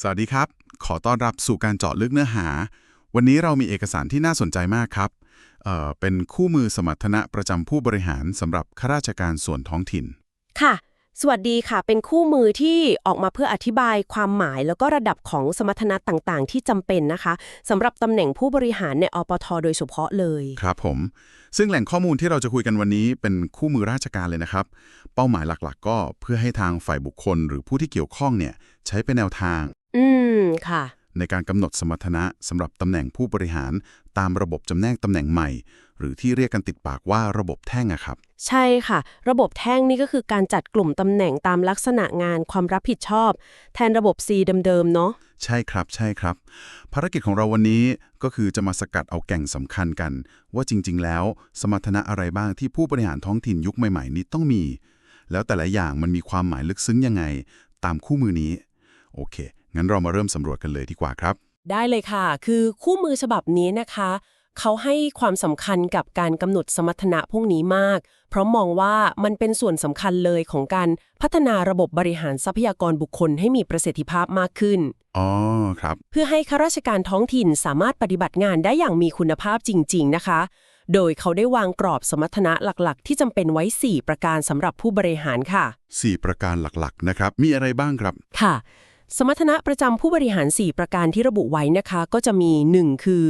สวัสดีครับ ขอต้อนรับสู่การเจาะลึกเนื้อหา วันนี้เรามีเอกสารที่น่าสนใจมากครับเอ่อเป็นคู่มือสมรรถนะประจำผู้บริหารสำหรับข้าราชการส่วนท้องถิ่น ค่ะ สวัสดีค่ะ เป็นคู่มือที่ออกมาเพื่ออธิบายความหมาย แล้วก็ระดับของสมรรถนะต่างๆ ที่จำเป็นนะคะสำหรับตำแหน่งผู้บริหารในอปทโดยเฉพาะเลย ครับผม ซึ่งแหล่งข้อมูลที่เราจะคุยกันวันนี้เป็นคู่มือราชการเลยนะครับ เป้าหมายหลักๆ ก็เพื่อให้ทางฝ่ายบุคคล หรือผู้ที่เกี่ยวข้องเนี่ยใช้เป็นแนวทาง อืม ค่ะ ในการกำหนดสมรรถนะสำหรับตำแหน่งผู้บริหารตามระบบจำแนกตำแหน่งใหม่ หรือที่เรียกกันติดปากว่าระบบแท่งอะครับ ใช่ค่ะ ระบบแท่งนี่ก็คือการจัดกลุ่มตำแหน่งตามลักษณะงานความรับผิดชอบ แทนระบบ C เดิมๆเนาะ ใช่ครับใช่ครับ ภารกิจของเราวันนี้ก็คือจะมาสกัดเอาแก่งสำคัญกัน ว่าจริง ๆ แล้ว สมรรถนะอะไรบ้างที่ผู้บริหารท้องถิ่นยุคใหม่ๆ นี้ต้องมี แล้วแต่ละอย่างมันมีความหมายลึกซึ้งยังไง ตามคู่มือนี้ โอเค งั้นเรามาเริ่มสำรวจกันเลยดีกว่าครับ ได้เลยค่ะ คือคู่มือฉบับนี้นะคะ เขาให้ความสำคัญกับการกำหนดสมรรถนะพวกนี้มาก เพราะมองว่ามันเป็นส่วนสำคัญเลยของการพัฒนาระบบบริหารทรัพยากรบุคคลให้มีประสิทธิภาพมากขึ้น อ๋อครับ เพื่อให้ข้าราชการท้องถิ่นสามารถปฏิบัติงานได้อย่างมีคุณภาพจริง ๆ นะคะโดยเขาได้วางกรอบสมรรถนะหลักๆ ที่จำเป็นไว้ 4 ประการสำหรับผู้บริหารค่ะ 4 ประการหลักๆ นะครับ มีอะไรบ้างครับ ค่ะ สมรรถนะประจำผู้บริหาร 4 ประการที่ระบุไว้นะคะ ก็จะมี 1 คือ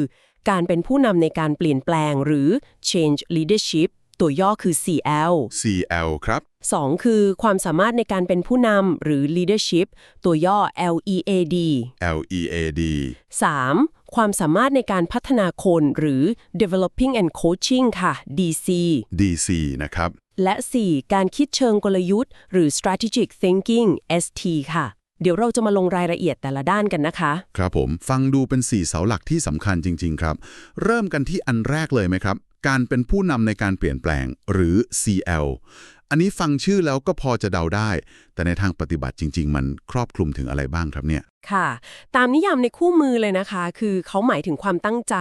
การเป็นผู้นำในการเปลี่ยนแปลงหรือ change leadership ตัวย่อคือ CL CL ครับ 2 คือความสามารถในการเป็นผู้นำหรือ leadership ตัวย่อ LEAD LEAD 3. ความสามารถในการพัฒนาคนหรือ developing and coaching ค่ะ DC DC นะครับ และ 4. การคิดเชิงกลยุทธ์ หรือ strategic thinking ST ค่ะ เดี๋ยวเราจะมาลงรายละเอียดแต่ละด้านกันนะคะ ครับผม ฟังดูเป็น 4 เสาหลักที่สำคัญจริง ๆ ครับ เริ่มกันที่อันแรกเลยไหมครับ การเป็นผู้นำในการเปลี่ยนแปลงหรือ CL อันนี้ฟังชื่อแล้วก็พอจะเดาได้ แต่ในทางปฏิบัติจริง ๆ มันครอบคลุมถึงอะไรบ้างครับเนี่ย ค่ะ ตามนิยามในคู่มือเลยนะคะ คือเขาหมายถึงความตั้งใจ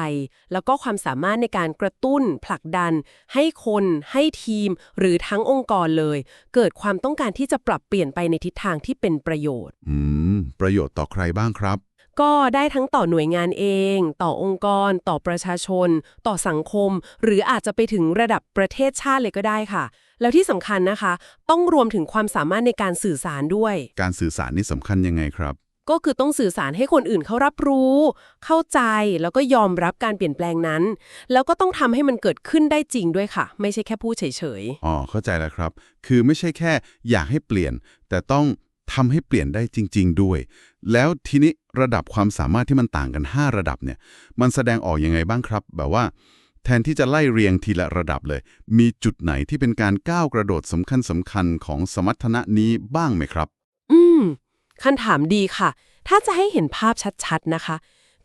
แล้วก็ความสามารถในการกระตุ้น ผลักดัน ให้คน ให้ทีม หรือทั้งองค์กรเลย เกิดความต้องการที่จะปรับเปลี่ยนไปในทิศทางที่เป็นประโยชน์ อืม ประโยชน์ต่อใครบ้างครับ ก็ได้ทั้งต่อหน่วยงานเอง ต่อองค์กร ต่อประชาชน ต่อสังคม หรืออาจจะไปถึงระดับประเทศชาติเลยก็ได้ค่ะ แล้วที่สำคัญนะคะ ต้องรวมถึงความสามารถในการสื่อสารด้วย การสื่อสารนี่สำคัญยังไงครับ ก็คือต้องสื่อสารให้คนอื่นเขารับรู้ เข้าใจแล้วก็ยอมรับการเปลี่ยนแปลงนั้น แล้วก็ต้องทำให้มันเกิดขึ้นได้จริงด้วยค่ะ ไม่ใช่แค่พูดเฉยอ๋อเข้าใจแล้วครับ คือไม่ใช่แค่อยากให้เปลี่ยน แต่ต้อง ทำให้เปลี่ยนได้จริง ๆ ด้วย แล้วทีนี้ระดับความสามารถที่มันต่างกัน 5 ระดับเนี่ย มันแสดงออกยังไงบ้างครับ แบบว่า แทนที่จะไล่เรียงทีละระดับเลย มีจุดไหนที่เป็นการก้าวกระโดดสำคัญสำคัญของสมรรถนะนี้บ้างไหมครับ อืมคันถามดีค่ะ ถ้าจะให้เห็นภาพชัดๆนะคะ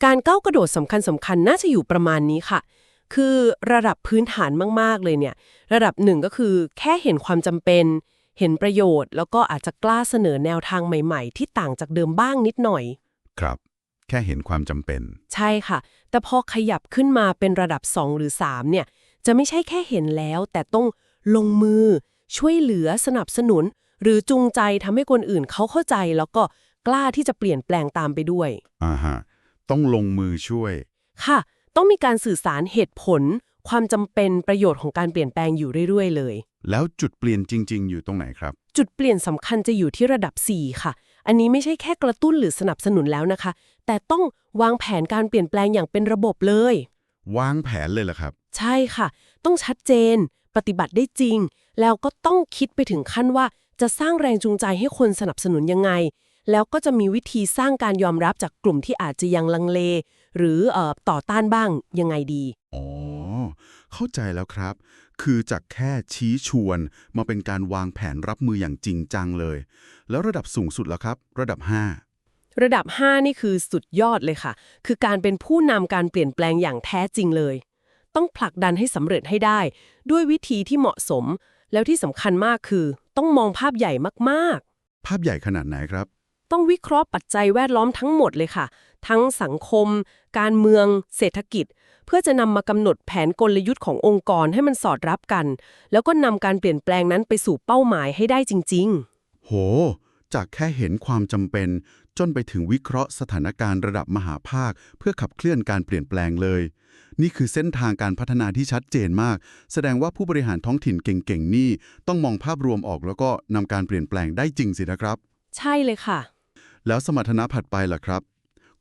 การก้าวกระโดดสำคัญสำคัญน่าจะอยู่ประมาณนี้ค่ะคือระดับพื้นฐานมาก ๆ เลยเนี่ย ระดับหนึ่งก็คือแค่เห็นความจำเป็น เห็นประโยชน์ แล้วก็อาจจะกล้าเสนอแนวทางใหม่ๆ ที่ต่างจากเดิมบ้างนิดหน่อย ครับ แค่เห็นความจำเป็น ใช่ค่ะ แต่พอขยับขึ้นมาเป็นระดับ 2 หรือ 3 เนี่ย จะไม่ใช่แค่เห็นแล้ว แต่ต้องลงมือ ช่วยเหลือสนับสนุน หรือจูงใจทำให้คนอื่นเขาเข้าใจ แล้วก็กล้าที่จะเปลี่ยนแปลงตามไปด้วย อ่าฮะ ต้องลงมือช่วย ค่ะ ต้องมีการสื่อสารเหตุผล ความจำเป็นประโยชน์ของการเปลี่ยนแปลงอยู่เรื่อยๆ เลย แล้วจุดเปลี่ยนจริง ๆ อยู่ตรงไหนครับ จุดเปลี่ยนสำคัญจะอยู่ที่ระดับ 4 ค่ะ อันนี้ไม่ใช่แค่กระตุ้นหรือสนับสนุนแล้วนะคะ แต่ต้องวางแผนการเปลี่ยนแปลงอย่างเป็นระบบเลย วางแผนเลยเหรอครับ ใช่ค่ะ ต้องชัดเจน ปฏิบัติได้จริง แล้วก็ต้องคิดไปถึงขั้นว่า จะสร้างแรงจูงใจให้คนสนับสนุนยังไง แล้วก็จะมีวิธีสร้างการยอมรับจากกลุ่มที่อาจจะยังลังเล หรือเอ่อต่อต้านบ้างยังไงดีอ๋อ เข้าใจแล้วครับ คือจากแค่ชี้ชวนมาเป็นการวางแผนรับมืออย่างจริงจังเลย แล้วระดับสูงสุดแล้วครับ ระดับระดับ 5 นี่คือสุดยอดเลยค่ะ คือการเป็นผู้นำการเปลี่ยนแปลงอย่างแท้จริงเลย ต้องผลักดันให้สำเร็จให้ได้ ด้วยวิธีที่เหมาะสม แล้วที่สำคัญมากคือ ต้องมองภาพใหญ่มากๆ5ภาพใหญ่ขนาดไหนครับ ต้องวิเคราะห์ปัจจัยแวดล้อมทั้งหมดเลยค่ะ ทั้งสังคม การเมือง เศรษฐกิจ เพื่อจะนำมากำหนดแผนกลยุทธ์ขององค์กรให้มันสอดรับกัน แล้วก็นำการเปลี่ยนแปลงนั้นไปสู่เป้าหมายให้ได้จริงโห จากแค่เห็นความจำเป็น จนไปถึงวิเคราะห์สถานการณ์ระดับมหาภาค เพื่อขับเคลื่อนการเปลี่ยนแปลงเลย นี่คือเส้นทางการพัฒนาที่ชัดเจนมาก แสดงว่าผู้บริหารท้องถิ่นเก่งๆนี่ ต้องมองภาพรวมออกแล้วก็นำการเปลี่ยนแปลงได้จริงสินะครับ ใช่เลยค่ะ แล้วสมรรถนะผัดไปล่ะครับ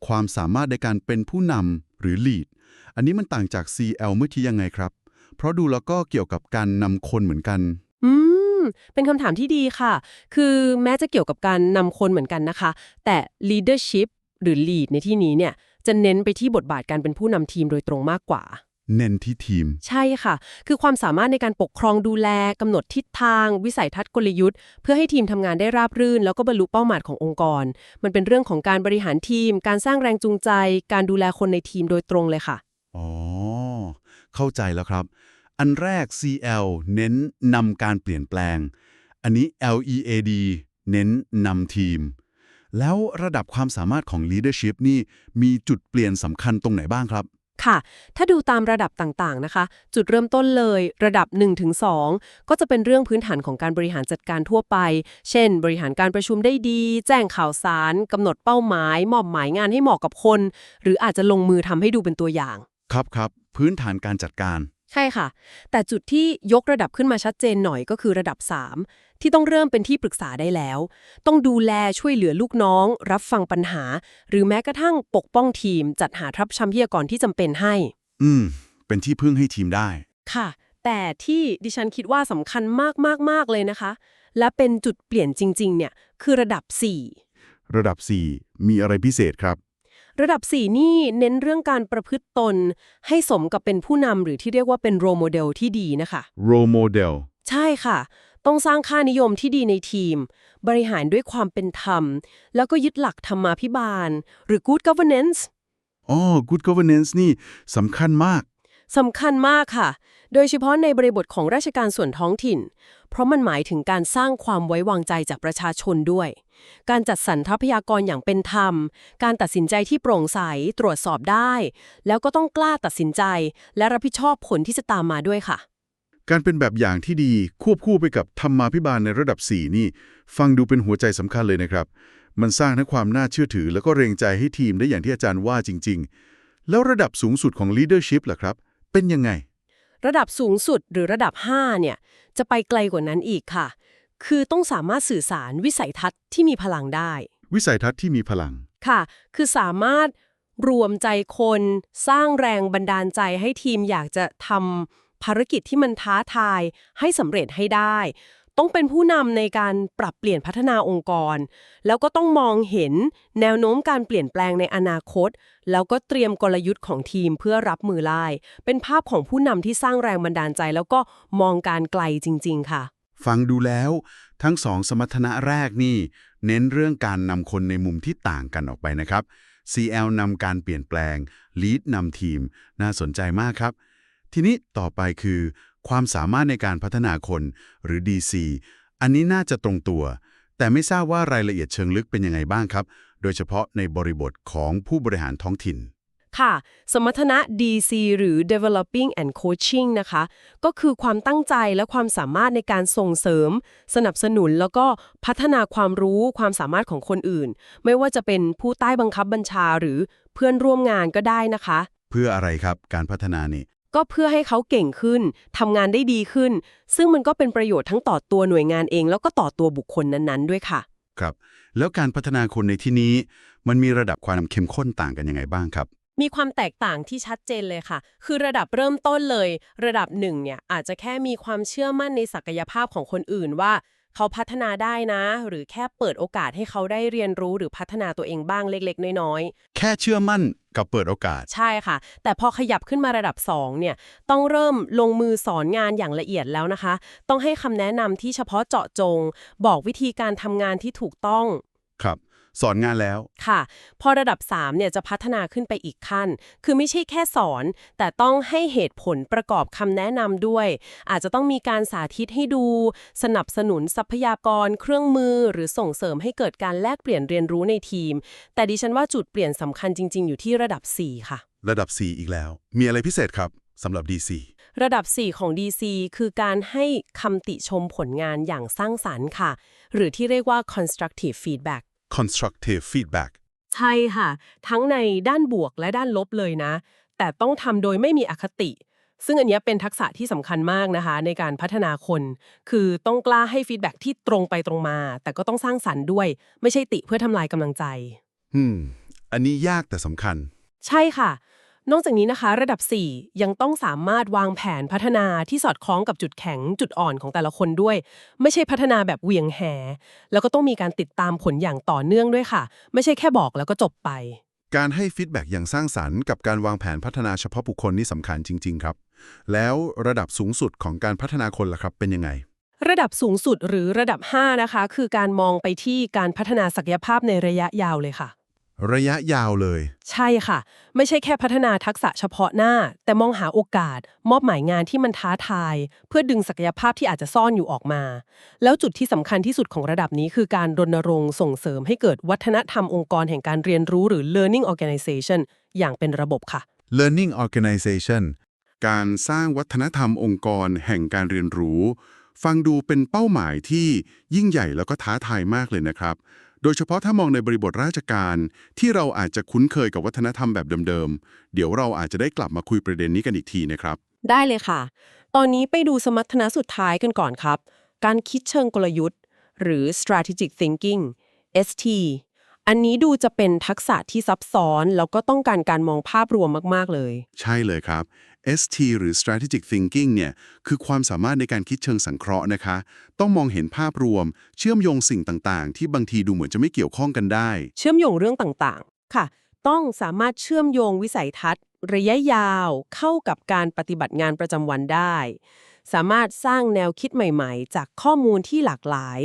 ความสามารถในการเป็นผู้นำ หรือ lead อันนี้มันต่างจาก CL เมื่อที่ยังไงครับ เพราะดูแล้วก็เกี่ยวกับการนำคนเหมือนกัน อืม เป็นคำถามที่ดีค่ะ คือแม้จะเกี่ยวกับการนำคนเหมือนกันนะคะ แต่ leadership หรือ lead ในที่นี้เนี่ย จะเน้นไปที่บทบาทการเป็นผู้นำทีมโดยตรงมากกว่า เน้นที่ทีม ใช่ค่ะ คือความสามารถในการปกครองดูแลกำหนดทิศทาง วิสัยทัศน์กลยุทธ์ เพื่อให้ทีมทำงานได้ราบรื่น แล้วก็บรรลุเป้าหมายขององค์กร มันเป็นเรื่องของการบริหารทีม การสร้างแรงจูงใจ การดูแลคนในทีมโดยตรงเลยค่ะ อ๋อ เข้าใจแล้วครับ อันแรก CL เน้นนำการเปลี่ยนแปลง อันนี้ LEAD เน้นนำทีม แล้วระดับความสามารถของ leadership นี่มีจุดเปลี่ยนสำคัญตรงไหนบ้างครับ ค่ะ ถ้าดูตามระดับต่างๆนะคะ จุดเริ่มต้นเลยระดับ 1-2 ก็จะเป็นเรื่องพื้นฐานของการบริหารจัดการทั่วไป เช่น บริหารการประชุมได้ดี แจ้งข่าวสารกำหนดเป้าหมาย มอบหมายงานให้เหมาะกับคน หรืออาจจะลงมือทำให้ดูเป็นตัวอย่าง ครับครับ พื้นฐานการจัดการ ใช่ค่ะ แต่จุดที่ยกระดับขึ้นมาชัดเจนหน่อยก็คือระดับ 3 ที่ต้องเริ่มเป็นที่ปรึกษาได้แล้ว ต้องดูแลช่วยเหลือลูกน้อง รับฟังปัญหา หรือแม้กระทั่งปกป้องทีม จัดหาทรัพย์ชัมพยากรที่จำเป็นให้ อืม เป็นที่พึ่งให้ทีมได้ ค่ะ แต่ที่ดิฉันคิดว่าสำคัญมากๆๆเลยนะคะ และเป็นจุดเปลี่ยนจริง ๆ เนี่ยคือระดับระดับ 4 มีอะไรพิเศษครับ4 ระดับ 4 นี่เน้นเรื่องการประพฤติตน ให้สมกับเป็นผู้นำหรือที่เรียกว่าเป็นโรโมเดลที่ดีนะคะ role model ใช่ค่ะ ต้องสร้างค่านิยมที่ดีในทีม บริหารด้วยความเป็นธรรม แล้วก็ยึดหลักธรรมาภิบาล หรือ good governance อ๋อ good governance นี่สำคัญมาก สำคัญมากค่ะ โดยเฉพาะในบริบทของราชการส่วนท้องถิ่น เพราะมันหมายถึงการสร้างความไว้วางใจจากประชาชนด้วย การจัดสรรทรัพยากรอย่างเป็นธรรม การตัดสินใจที่โปร่งใส ตรวจสอบได้ แล้วก็ต้องกล้าตัดสินใจ และรับผิดชอบผลที่จะตามมาด้วยค่ะ การเป็นแบบอย่างที่ดีควบคู่ไปกับธรรมาภิบาลในระดับ 4 นี่ ฟังดูเป็นหัวใจสำคัญเลยนะครับ มันสร้างทั้งความน่าเชื่อถือ แล้วก็เรงใจให้ทีมได้อย่างที่อาจารย์ว่าจริง ๆ แล้วระดับสูงสุดของ leadership ล่ะครับ เป็นยังไง ระดับสูงสุดหรือระดับ 5 เนี่ย จะไปไกลกว่านั้นอีกค่ะ คือต้องสามารถสื่อสารวิสัยทัศน์ที่มีพลังได้ วิสัยทัศน์ที่มีพลัง ค่ะ คือสามารถรวมใจคนสร้างแรงบันดาลใจให้ทีมอยากจะทำภารกิจที่มันท้าทาย ให้สำเร็จให้ได้ ต้องเป็นผู้นำในการปรับเปลี่ยนพัฒนาองค์กร แล้วก็ต้องมองเห็นแนวโน้มการเปลี่ยนแปลงในอนาคต แล้วก็เตรียมกลยุทธ์ของทีมเพื่อรับมือไล่เป็นภาพของผู้นำที่สร้างแรงบันดาลใจ แล้วก็มองการไกลจริง ๆ ค่ะ ฟังดูแล้ว ทั้งสองสมรรถนะแรกนี่ เน้นเรื่องการนำคนในมุมที่ต่างกันออกไปนะครับ CL นำการเปลี่ยนแปลง Lead นำทีม น่าสนใจมากครับ ทีนี้ต่อไปคือ ความสามารถในการพัฒนาคน หรือ DC อันนี้น่าจะตรงตัว แต่ไม่ทราบว่ารายละเอียดเชิงลึกเป็นยังไงบ้างครับ โดยเฉพาะในบริบทของผู้บริหารท้องถิ่น ค่ะ สมรรถนะ DC หรือ Developing and Coaching นะคะ ก็คือความตั้งใจและความสามารถในการส่งเสริม สนับสนุนแล้วก็พัฒนาความรู้ความสามารถของคนอื่น ไม่ว่าจะเป็นผู้ใต้บังคับบัญชาหรือเพื่อนร่วมงานก็ได้นะคะ เพื่ออะไรครับการพัฒนานี่ก็เพื่อให้เขาเก่งขึ้น ทำงานได้ดีขึ้น ซึ่งมันก็เป็นประโยชน์ทั้งต่อตัวหน่วยงานเอง แล้วก็ต่อตัวบุคคลนั้นๆ ด้วยค่ะ ครับ แล้วการพัฒนาคนในที่นี้ มันมีระดับความเข้มข้นต่างกันยังไงบ้างครับ มีความแตกต่างที่ชัดเจนเลยค่ะ คือระดับเริ่มต้นเลย ระดับหนึ่งเนี่ยอาจจะแค่มีความเชื่อมั่นในศักยภาพของคนอื่นว่า เขาพัฒนาได้นะ หรือแค่เปิดโอกาสให้เขาได้เรียนรู้หรือพัฒนาตัวเองบ้างเล็กๆ น้อยแค่เชื่อมั่นกับเปิดโอกาสๆใช่ค่ะ แต่พอขยับขึ้นมาระดับ 2 เนี่ย ต้องเริ่มลงมือสอนงานอย่างละเอียดแล้วนะคะ ต้องให้คำแนะนำที่เฉพาะเจาะจง บอกวิธีการทำงานที่ถูกต้อง ครับ สอนงานแล้ว ค่ะ พอระดับ3เนี่ยจะพัฒนาขึ้นไปอีกขั้น คือไม่ใช่แค่สอน แต่ต้องให้เหตุผลประกอบคำแนะนำด้วย อาจจะต้องมีการสาธิตให้ดู สนับสนุนทรัพยากร เครื่องมือ หรือส่งเสริมให้เกิดการแลกเปลี่ยนเรียนรู้ในทีม แต่ดิฉันว่าจุดเปลี่ยนสำคัญจริง ๆ อยู่ที่ระดับ 4 ค่ะ ระดับ 4 อีกแล้ว มีอะไรพิเศษครับสำหรับ DC ระดับ 4 ของ DC คือการให้คำติชมผลงานอย่างสร้างสรรค์ค่ะ หรือที่เรียกว่า constructive feedback constructive feedback ใช่ค่ะ ทั้งในด้านบวกและด้านลบเลยนะ แต่ต้องทำโดยไม่มีอคติ ซึ่งอันเนี้ยเป็นทักษะที่สำคัญมากนะคะ ในการพัฒนาคน คือต้องกล้าให้ฟีดแบ็กที่ตรงไปตรงมา แต่ก็ต้องสร้างสรรค์ด้วย ไม่ใช่ติเพื่อทำลายกำลังใจ อืม อันนี้ยากแต่สำคัญ ใช่ค่ะ นอกจากนี้นะคะ ระดับ 4 ยังต้องสามารถวางแผนพัฒนาที่สอดคล้องกับจุดแข็งจุดอ่อนของแต่ละคนด้วย ไม่ใช่พัฒนาแบบเหวียงแห แล้วก็ต้องมีการติดตามผลอย่างต่อเนื่องด้วยค่ะ ไม่ใช่แค่บอกแล้วก็จบไป การให้ฟีดแบ็กอย่างสร้างสรรค์กับการวางแผนพัฒนาเฉพาะบุคคลนี่สำคัญจริง ๆ ครับ แล้วระดับสูงสุดของการพัฒนาคนล่ะครับ เป็นยังไงระดับสูงสุดหรือระดับ 5 นะคะ คือการมองไปที่การพัฒนาศักยภาพในระยะยาวเลยค่ะ ระยะยาวเลย ใช่ค่ะ ไม่ใช่แค่พัฒนาทักษะเฉพาะหน้า แต่มองหาโอกาส มอบหมายงานที่มันท้าทาย เพื่อดึงศักยภาพที่อาจจะซ่อนอยู่ออกมา แล้วจุดที่สำคัญที่สุดของระดับนี้คือการรณรงค์ส่งเสริมให้เกิดวัฒนธรรมองค์กรแห่งการเรียนรู้หรือ learning organization อย่างเป็นระบบค่ะ learning organization การสร้างวัฒนธรรมองค์กรแห่งการเรียนรู้ ฟังดูเป็นเป้าหมายที่ยิ่งใหญ่แล้วก็ท้าทายมากเลยนะครับ โดยเฉพาะถ้ามองในบริบทราชการที่เราอาจจะคุ้นเคยกับวัฒนธรรมแบบเดิมๆ เดี๋ยวเราอาจจะได้กลับมาคุยประเด็นนี้กันอีกทีนะครับ ได้เลยค่ะ ตอนนี้ไปดูสมรรถนะสุดท้ายกันก่อนครับ การคิดเชิงกลยุทธ์ หรือ strategic thinking ST อันนี้ดูจะเป็นทักษะที่ซับซ้อน แล้วก็ต้องการการมองภาพรวมมาก ๆ เลย ใช่เลยครับ ST หรือ strategic thinking เนี่ยคือความสามารถในการคิดเชิงสังเคราะห์นะคะ ต้องมองเห็นภาพรวม เชื่อมโยงสิ่งต่างๆ ที่บางทีดูเหมือนจะไม่เกี่ยวข้องกันได้ เชื่อมโยงเรื่องต่างๆ ค่ะ ต้องสามารถเชื่อมโยงวิสัยทัศน์ ระยะยาว เข้ากับการปฏิบัติงานประจำวันได้ สามารถสร้างแนวคิดใหม่ๆ จากข้อมูลที่หลากหลาย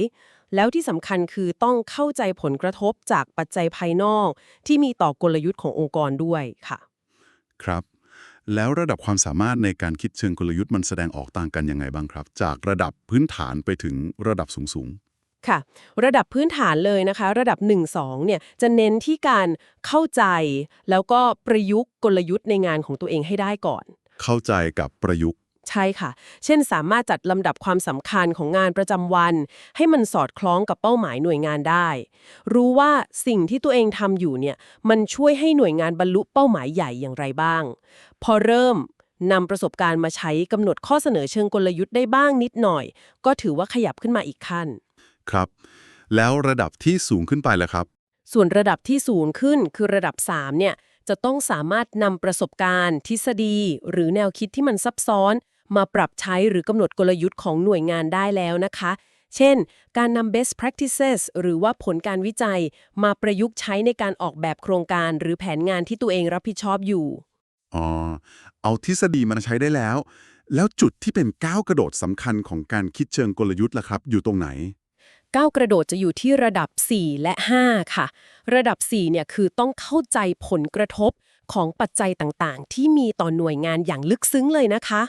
แล้วที่สำคัญคือต้องเข้าใจผลกระทบจากปัจจัยภายนอก ที่มีต่อกลยุทธ์ขององค์กรด้วยค่ะ ครับ แล้วระดับความสามารถในการคิดเชิงกลยุทธ์มันแสดงออกต่างกันยังไงบ้างครับ จากระดับพื้นฐานไปถึงระดับสูงค่ะ ระดับพื้นฐานเลยนะคะ ระดับ 1-2เนี่ยจะเน้นที่การเข้าใจแล้วก็ประยุกต์กลยุทธ์ในงานของตัวเองให้ได้ก่อนๆเข้าใจกับประยุกต์ ใช่ค่ะ เช่นสามารถจัดลำดับความสำคัญของงานประจำวัน ให้มันสอดคล้องกับเป้าหมายหน่วยงานได้ รู้ว่าสิ่งที่ตัวเองทำอยู่เนี่ย มันช่วยให้หน่วยงานบรรลุเป้าหมายใหญ่อย่างไรบ้าง พอเริ่มนำประสบการณ์มาใช้กำหนดข้อเสนอเชิงกลยุทธ์ได้บ้างนิดหน่อย ก็ถือว่าขยับขึ้นมาอีกขั้น ครับ แล้วระดับที่สูงขึ้นไปล่ะครับ ส่วนระดับที่สูงขึ้นคือระดับ 3 เนี่ย จะต้องสามารถนำประสบการณ์ ทฤษฎี หรือแนวคิดที่มันซับซ้อน มาปรับใช้หรือกำหนดกลยุทธ์ของหน่วยงานได้แล้วนะคะ เช่น การนำ best practices หรือว่าผลการวิจัย มาประยุกต์ใช้ในการออกแบบโครงการ หรือแผนงานที่ตัวเองรับผิดชอบอยู่ อ๋อ เอาทฤษฎีมาใช้ได้แล้ว แล้วจุดที่เป็นก้าวกระโดดสำคัญของการคิดเชิงกลยุทธ์ล่ะครับ อยู่ตรงไหน ก้าวกระโดดจะอยู่ที่ระดับ 4 และ 5 ค่ะ ระดับ 4 เนี่ยคือต้องเข้าใจผลกระทบของปัจจัยต่างๆ ที่มีต่อหน่วยงานอย่างลึกซึ้งเลยนะคะ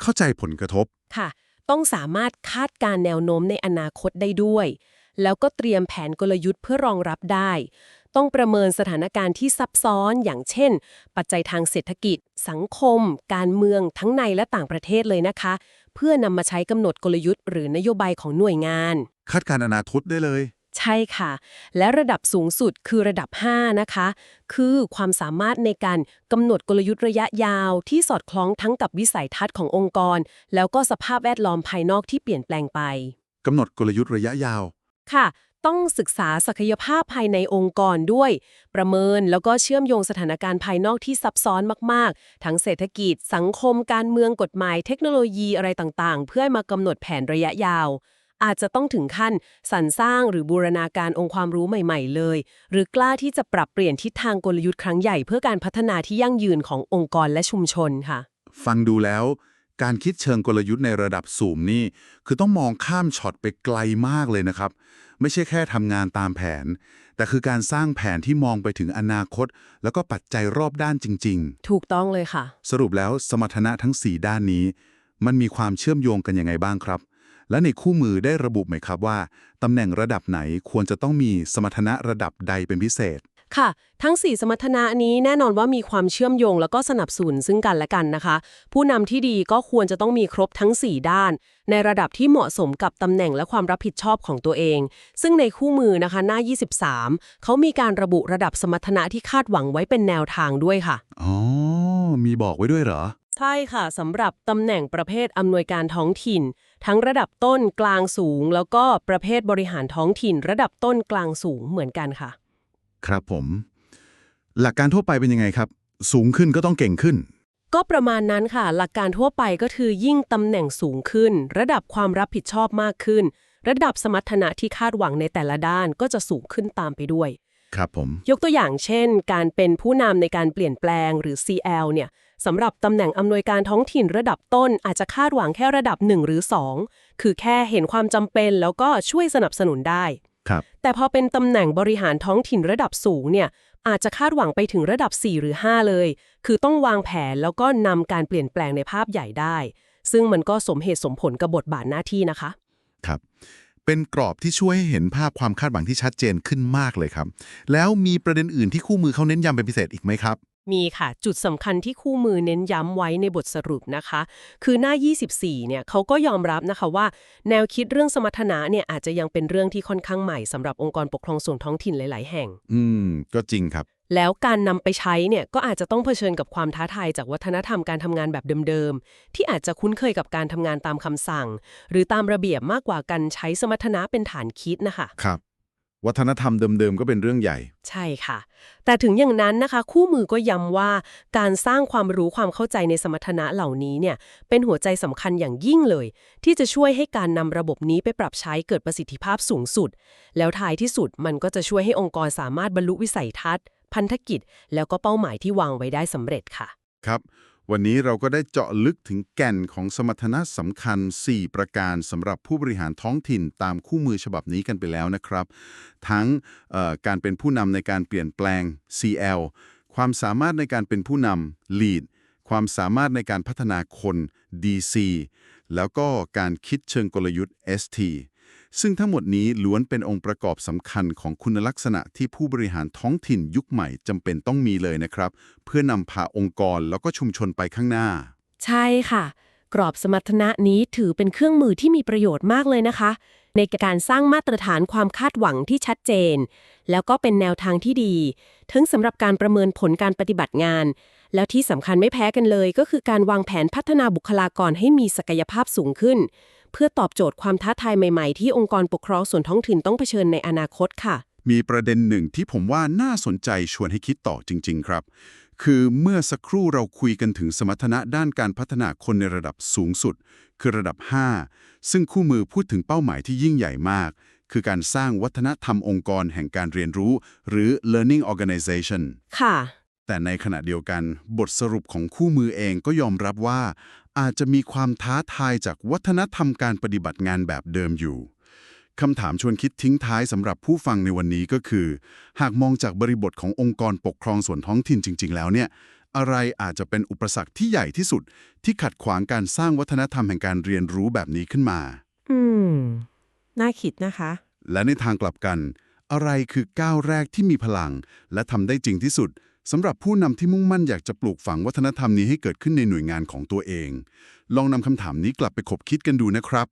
เข้าใจผลกระทบค่ะ ต้องสามารถคาดการณ์แนวโน้มในอนาคตได้ด้วย แล้วก็เตรียมแผนกลยุทธ์เพื่อรองรับได้ ต้องประเมินสถานการณ์ที่ซับซ้อนอย่างเช่น ปัจจัยทางเศรษฐกิจ สังคม การเมืองทั้งในและต่างประเทศเลยนะคะ เพื่อนำมาใช้กำหนดกลยุทธ์ หรือนโยบายของหน่วยงาน คาดการณ์อนาคตได้เลย ใช่ค่ะ และระดับสูงสุดคือระดับ 5 นะคะ คือความสามารถในการกำหนดกลยุทธ์ระยะยาวที่สอดคล้องทั้งกับวิสัยทัศน์ขององค์กร แล้วก็สภาพแวดล้อมภายนอกที่เปลี่ยนแปลงไปกำหนดกลยุทธ์ระยะยาว ค่ะ ต้องศึกษาศักยภาพภายในองค์กรด้วย ประเมินแล้วก็เชื่อมโยงสถานการณ์ภายนอกที่ซับซ้อนมาก ๆ ทั้งเศรษฐกิจ สังคม การเมืองกฎหมาย เทคโนโลยีอะไรต่างๆ เพื่อมากำหนดแผนระยะยาว อาจจะต้องถึงขั้นสรรสร้างหรือบูรณาการองค์ความรู้ใหม่ ๆ เลย หรือกล้าที่จะปรับเปลี่ยนทิศทางกลยุทธ์ครั้งใหญ่เพื่อการพัฒนาที่ยั่งยืนขององค์กรและชุมชนค่ะ ฟังดูแล้ว การคิดเชิงกลยุทธ์ในระดับสูงนี่ คือต้องมองข้ามช็อตไปไกลมากเลยนะครับ ไม่ใช่แค่ทำงานตามแผน แต่คือการสร้างแผนที่มองไปถึงอนาคต แล้วก็ปัจจัยรอบด้านจริงถูกต้องเลยค่ะๆสรุปแล้วสมรรถนะทั้ง 4 ด้านนี้ มันมีความเชื่อมโยงกันยังไงบ้างครับ และในคู่มือได้ระบุไหมครับว่า ตำแหน่งระดับไหนควรจะต้องมีสมรรถนะระดับใดเป็นพิเศษ ค่ะ ทั้ง 4 สมรรถนะนี้แน่นอนว่ามีความเชื่อมโยงแล้วก็สนับสนุนซึ่งกันและกันนะคะ ผู้นำที่ดีก็ควรจะต้องมีครบทั้ง 4 ด้าน ในระดับที่เหมาะสมกับตำแหน่งและความรับผิดชอบของตัวเอง ซึ่งในคู่มือนะคะหน้า 23 เขามีการระบุระดับสมรรถนะที่คาดหวังไว้เป็นแนวทางด้วยค่ะ อ๋อ มีบอกไว้ด้วยเหรอ ใช่ค่ะสำหรับตำแหน่งประเภทอำนวยการท้องถิ่น ทั้งระดับต้นกลางสูง แล้วก็ประเภทบริหารท้องถิ่น ระดับต้นกลางสูงเหมือนกันค่ะ ครับผม หลักการทั่วไปเป็นยังไงครับ สูงขึ้นก็ต้องเก่งขึ้น ก็ประมาณนั้นค่ะ หลักการทั่วไปก็คือยิ่งตำแหน่งสูงขึ้น ระดับความรับผิดชอบมากขึ้น ระดับสมรรถนะที่คาดหวังในแต่ละด้านก็จะสูงขึ้นตามไปด้วย ครับผม ยกตัวอย่างเช่น การเป็นผู้นำในการเปลี่ยนแปลงหรือ CL เนี่ย สำหรับตำแหน่งอำนวยการท้องถิ่นระดับต้นอาจจะคาดหวังแค่ระดับ 1 หรือ 2 คือแค่เห็นความจำเป็นแล้วก็ช่วยสนับสนุนได้ครับแต่พอเป็นตำแหน่งบริหารท้องถิ่นระดับสูงเนี่ยอาจจะคาดหวังไปถึงระดับ 4 หรือ 5 เลย คือต้องวางแผนแล้วก็นำการเปลี่ยนแปลงในภาพใหญ่ได้ ซึ่งมันก็สมเหตุสมผลกับบทบาทหน้าที่นะคะ ครับ เป็นกรอบที่ช่วยให้เห็นภาพความคาดหวังที่ชัดเจนขึ้นมากเลยครับ แล้วมีประเด็นอื่นที่คู่มือเขาเน้นย้ำเป็นพิเศษอีกไหมครับ มีค่ะ จุดสำคัญที่คู่มือเน้นย้ำไว้ในบทสรุปนะคะ คือหน้า 24 เนี่ยเขาก็ยอมรับนะคะว่า แนวคิดเรื่องสมรรถนะเนี่ยอาจจะยังเป็นเรื่องที่ค่อนข้างใหม่สำหรับองค์กรปกครองส่วนท้องถิ่นหลาย ๆ แห่ง อืม ก็จริงครับ แล้วการนำไปใช้เนี่ยก็อาจจะต้องเผชิญกับความท้าทายจากวัฒนธรรมการทำงานแบบเดิม ๆ ที่อาจจะคุ้นเคยกับการทำงานตามคำสั่ง หรือตามระเบียบมากกว่าการใช้สมรรถนะเป็นฐานคิดนะคะ ครับ วัฒนธรรมเดิมๆ ก็เป็นเรื่องใหญ่ ใช่ค่ะ แต่ถึงอย่างนั้นนะคะ คู่มือก็ย้ำว่าการสร้างความรู้ความเข้าใจในสมรรถนะเหล่านี้เนี่ยเป็นหัวใจสำคัญอย่างยิ่งเลย ที่จะช่วยให้การนำระบบนี้ไปปรับใช้เกิดประสิทธิภาพสูงสุด แล้วท้ายที่สุดมันก็จะช่วยให้องค์กรสามารถบรรลุวิสัยทัศน์ พันธกิจ แล้วก็เป้าหมายที่วางไว้ได้สำเร็จค่ะ ครับ วันนี้เราก็ได้เจาะลึกถึงแก่นของสมรรถนะสำคัญ 4 ประการสำหรับผู้บริหารท้องถิ่นตามคู่มือฉบับนี้กันไปแล้วนะครับ ทั้งการเป็นผู้นำในการเปลี่ยนแปลง CL ความสามารถในการเป็นผู้นำ Lead ความสามารถในการพัฒนาคน DC แล้วก็การคิดเชิงกลยุทธ์ ST ซึ่งทั้งหมดนี้ล้วนเป็นองค์ประกอบสำคัญของคุณลักษณะที่ผู้บริหารท้องถิ่นยุคใหม่จำเป็นต้องมีเลยนะครับ เพื่อนำพาองค์กรแล้วก็ชุมชนไปข้างหน้า ใช่ค่ะ กรอบสมรรถนะนี้ถือเป็นเครื่องมือที่มีประโยชน์มากเลยนะคะ ในการสร้างมาตรฐานความคาดหวังที่ชัดเจน แล้วก็เป็นแนวทางที่ดี ทั้งสำหรับการประเมินผลการปฏิบัติงาน แล้วที่สำคัญไม่แพ้กันเลย ก็คือการวางแผนพัฒนาบุคลากรให้มีศักยภาพสูงขึ้น เพื่อตอบโจทย์ความท้าทายใหม่ๆ ที่องค์กรปกครองส่วนท้องถิ่นต้องเผชิญในอนาคตค่ะ มีประเด็นหนึ่งที่ผมว่าน่าสนใจชวนให้คิดต่อจริง ๆ ครับ คือเมื่อสักครู่เราคุยกันถึงสมรรถนะด้านการพัฒนาคนในระดับสูงสุด คือระดับ 5 ซึ่งคู่มือพูดถึงเป้าหมายที่ยิ่งใหญ่มาก คือการสร้างวัฒนธรรมองค์กรแห่งการเรียนรู้ หรือ learning organization ค่ะ แต่ในขณะเดียวกัน บทสรุปของคู่มือเองก็ยอมรับว่า อาจจะมีความท้าทายจากวัฒนธรรมการปฏิบัติงานแบบเดิมอยู่คำถามชวนคิดทิ้งท้ายสำหรับผู้ฟังในวันนี้ก็คือ หากมองจากบริบทขององค์กรปกครองส่วนท้องถิ่นจริง ๆ แล้วเนี่ย อะไรอาจจะเป็นอุปสรรคที่ใหญ่ที่สุด ที่ขัดขวางการสร้างวัฒนธรรมแห่งการเรียนรู้แบบนี้ขึ้นมา อืม น่าคิดนะคะ และในทางกลับกัน อะไรคือก้าวแรกที่มีพลัง และทำได้จริงที่สุด สำหรับผู้นำที่มุ่งมั่นอยากจะปลูกฝังวัฒนธรรมนี้ให้เกิดขึ้นในหน่วยงานของตัวเอง ลองนำคำถามนี้กลับไปคบคิดกันดูนะครับ